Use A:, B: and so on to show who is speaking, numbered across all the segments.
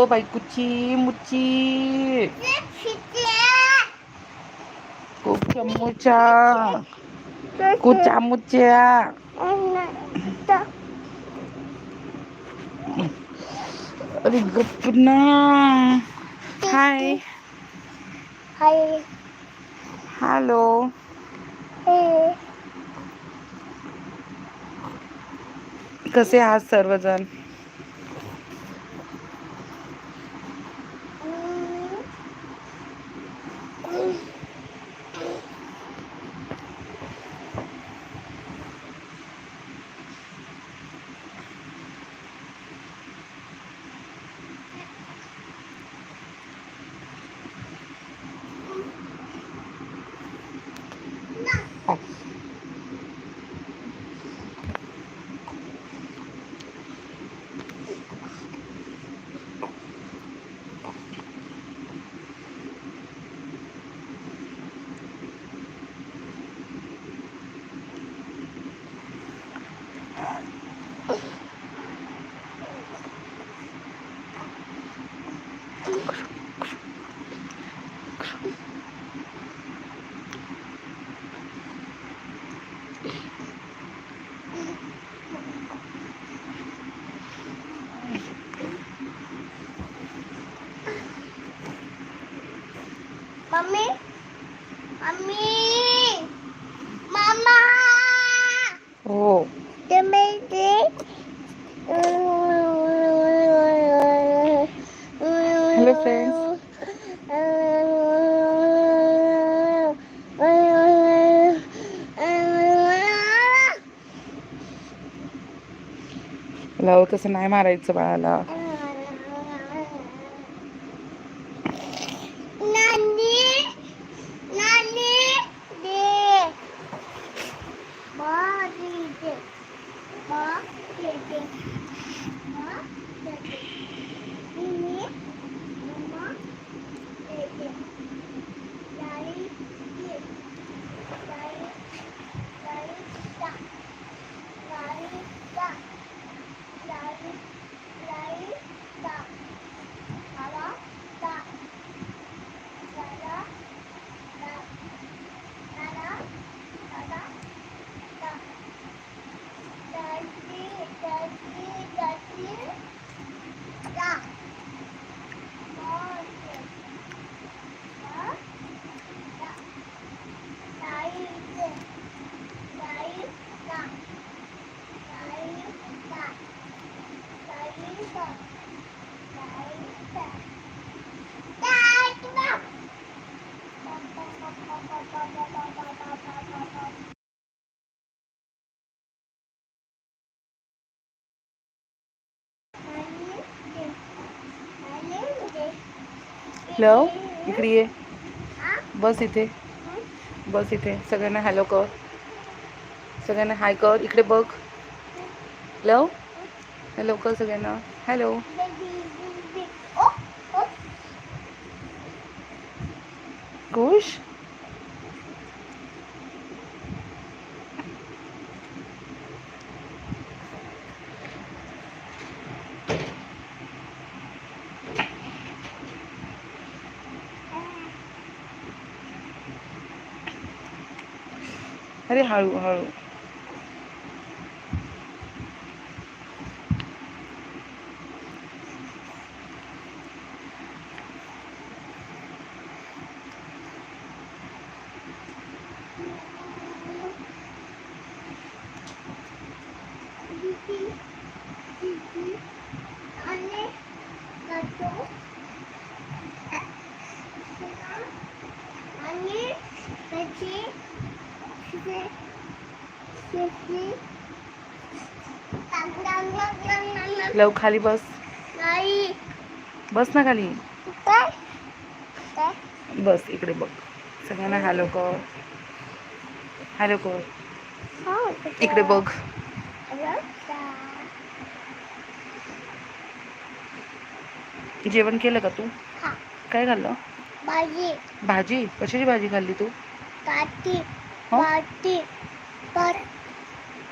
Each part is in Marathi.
A: ग बायकुची मुची. कुचामुचा कुचामुच्या अरे गप्प ना हाय
B: हाय.
A: हॅलो. कसे आहात सर्वजण?
B: मम्मी मामा
A: हो
B: तुम्ही ते
A: हॅलो फ्रेंड्स लव तसं नाही मारायचं बाळाला हॅलो इकडे ये. बस इथे. बस इथे. सगळ्यांना हॅलो कर. सगळ्यांना हाय कर. इकडे बघ. हॅलो? हॅलो कर सगळ्यांना. हॅलो? खुश अरे हळू हळू
B: आणि त्याची
A: लव खाली बस.
B: नाही.
A: बस ना खाली. बस इकडे बघ. सगळ्यांना हॅलो कर. हॅलो कर. इकडे बघ. जेवण केलं का तू?
B: हा.
A: काय खाल्लं?
B: भाजी.
A: भाजी? कशाची भाजी खाल्ली तू?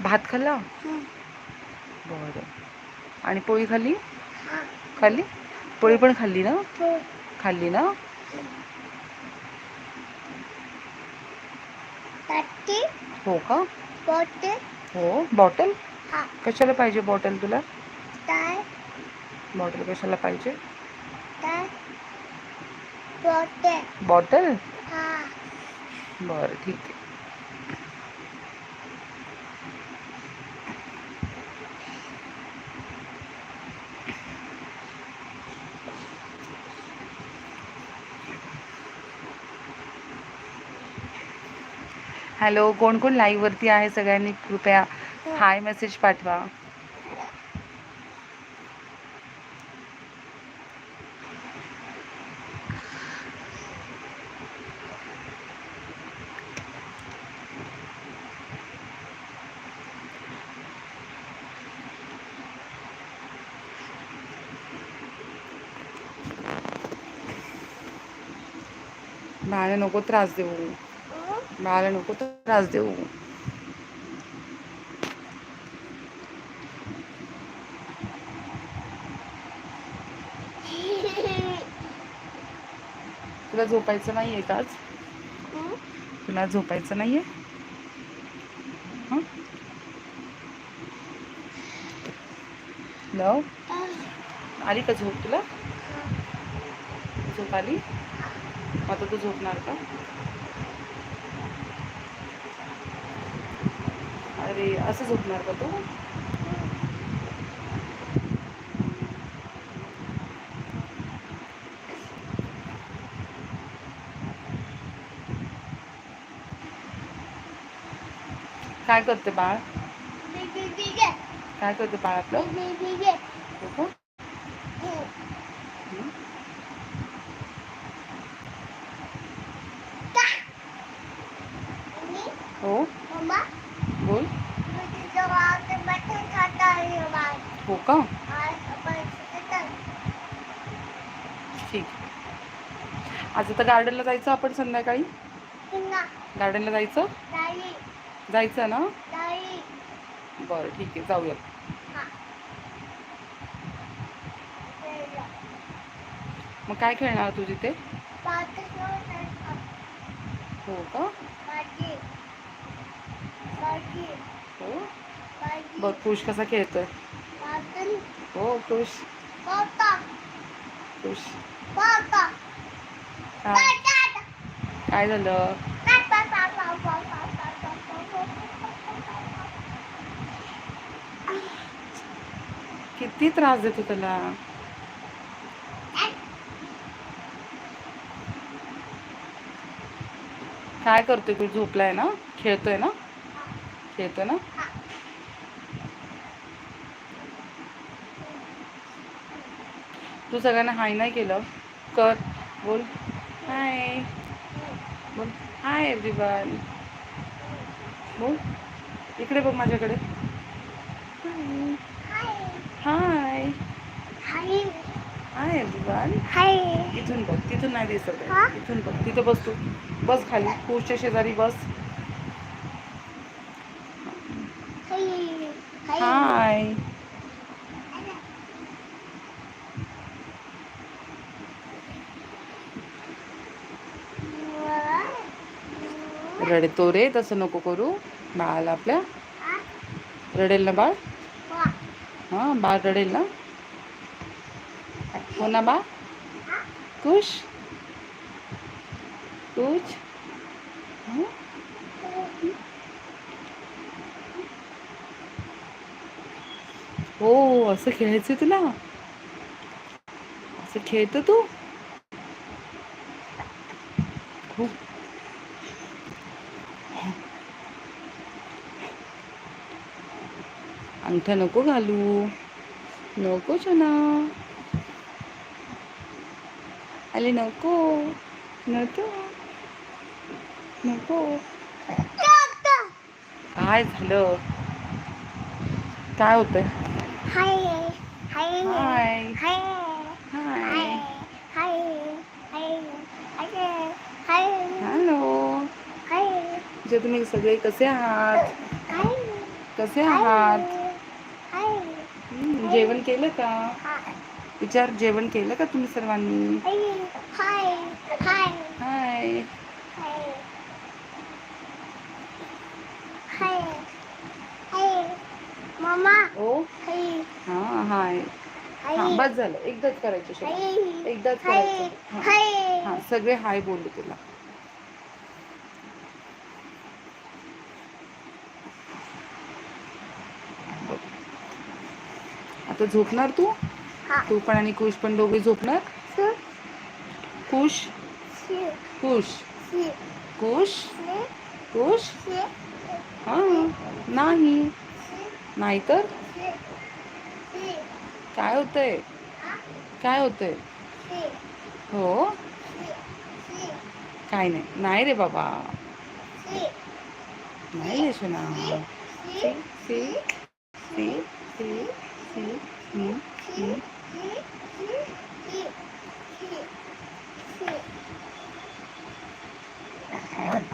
A: भात. खाल्ला? बरं आणि पोळी खाल्ली?
B: खाल्ली? पोळी पण खाल्ली ना? खाल्ली ना? हो का? हो. बॉटल?
A: हा.
B: कशाला पाहिजे बॉटल तुला?
A: काय
B: बॉटल कशाला पाहिजे? बॉटल?
A: हा.
B: बरं ठीक आहे. हॅलो कोण कोण लाईव्हवरती आहे सगळ्यांनी? कृपया हाय मेसेज पाठवा. बाळाला नको त्रास देऊ. बाळाला नको त्रास देऊ. तुला झोपायचं नाही आहे का आज? तुला झोपायचं नाही आहे लव. आली का झोप तुला? झोप आली? आता तू झोपणार का? अरे असं झोपणार का तू? काय करते बाळ? काय करते बाळ आपलं हो का? हं? हो बोल हो का ठीक. आज आता गार्डनला जायचं आपण संध्याकाळी? गार्डनला जायचं? जायचं ना? बरं ठीक आहे. जाऊया. मग काय खेळणार तू तिथे? हो का? हो? बघ खुश कसा खेळतोय? हो खुश खुश हा काय झालं किती त्रास देतो त्याला काय करतोय? तू झोपलाय ना? खेळतोय ना? खेळतोय ना? तू सगळ्यांना हाय नाही केलं. कर. बोल. हाय बोल. हाय एव्हरीवन बोल. इकडे बघ माझ्याकडे. हाय हाय एव्हरीवन इथून बघ. तिथून नाही दिसत? आहे. इथून बघ. तिथे बस तू. बस खाली. खुशच्या शेजारी बस. हाय रडतो रे तसं नको करू. बाळाला आपल्या. रडेल ना बाळ? हां बाळ रडेल ना? हो ना बाळ? खुश कुश? हो? असं खेळायचं तुला? असं खेळतो तू? खूप अंगठा नको घालू नको चना आले नको नको नको काय झालं काय हाय हॅलो जे तुम्ही सगळे कसे आहात कसे आहात जेवण केलं का? विचार जेवण केलं का तुम्ही सर्वांनी?
A: हाय. हो?
B: हाय
A: हाय हाय हाय
B: ओ हां हाय. हां बस झालं. एकदाच करायचं एकदाच करायचं. हां. हां सगळे हाय बोलले तुला. आता झोपणार तू?
A: हा.
B: तू पण आणि कुश पण दोघे झोपणार? कुश? कुश. कुश? कुश? हां. नाही. नाही तर? काय होतंय? काय होतंय? हो. काय नाही. नाही रे बाबा. नाही यशना सी. सी सी सी सी हम्म, हम्म.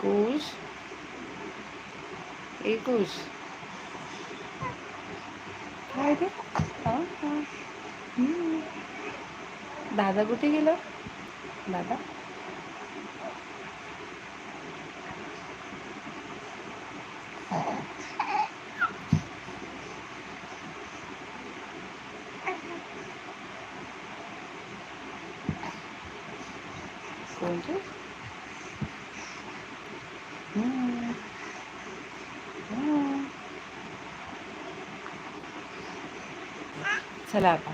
B: कुश ए काय रे दादा कुठे गेला दादा कोण रे हम्म. हम्म. चला आता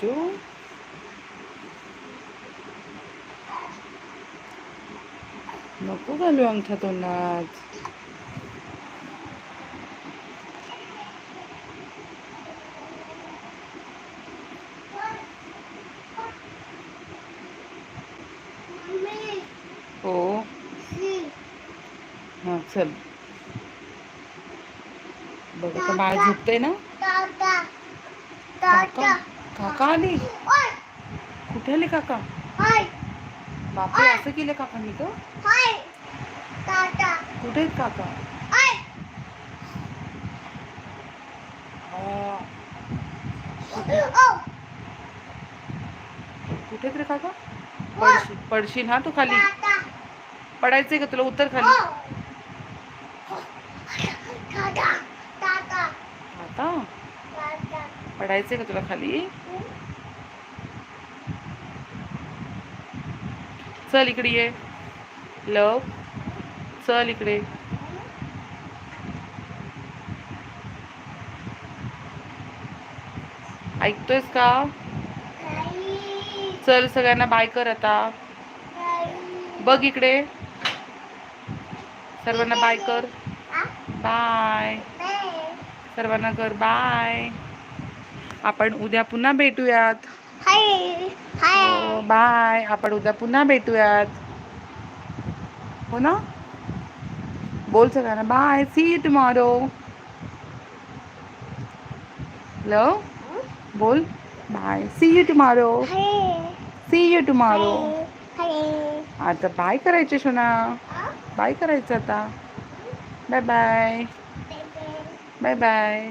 B: जो नको घालू अंगठा तोंडात हो हां चल. बघ आता बाळ झोपतंय ना? काका काका आली? कुठे आली काका? बापरे असं केलं काकांनी का कुठे आहेत काका? कुठे रे काका? पडशील पडशील हा तू खाली. पडायचंय का तुला? उतर खाली आता पडायचंय का तुला खाली? चल इकडे ये. लव. चल इकडे. ऐकतोयस का? चल सगळ्यांना बाय कर आता. बघ इकडे. सर्वांना बाय कर. बाय सर्वांना कर. बाय आपण उद्या पुन्हा भेटूयात. हो बाय. आपण उद्या पुन्हा भेटूयात. हो ना? बोल सगळ्यांना. Bye. See you tomorrow love बोल. Bye see you tomorrow see you tomorrow आता बाय करायचे शोना. बाय करायचं आता. Bye bye bye bye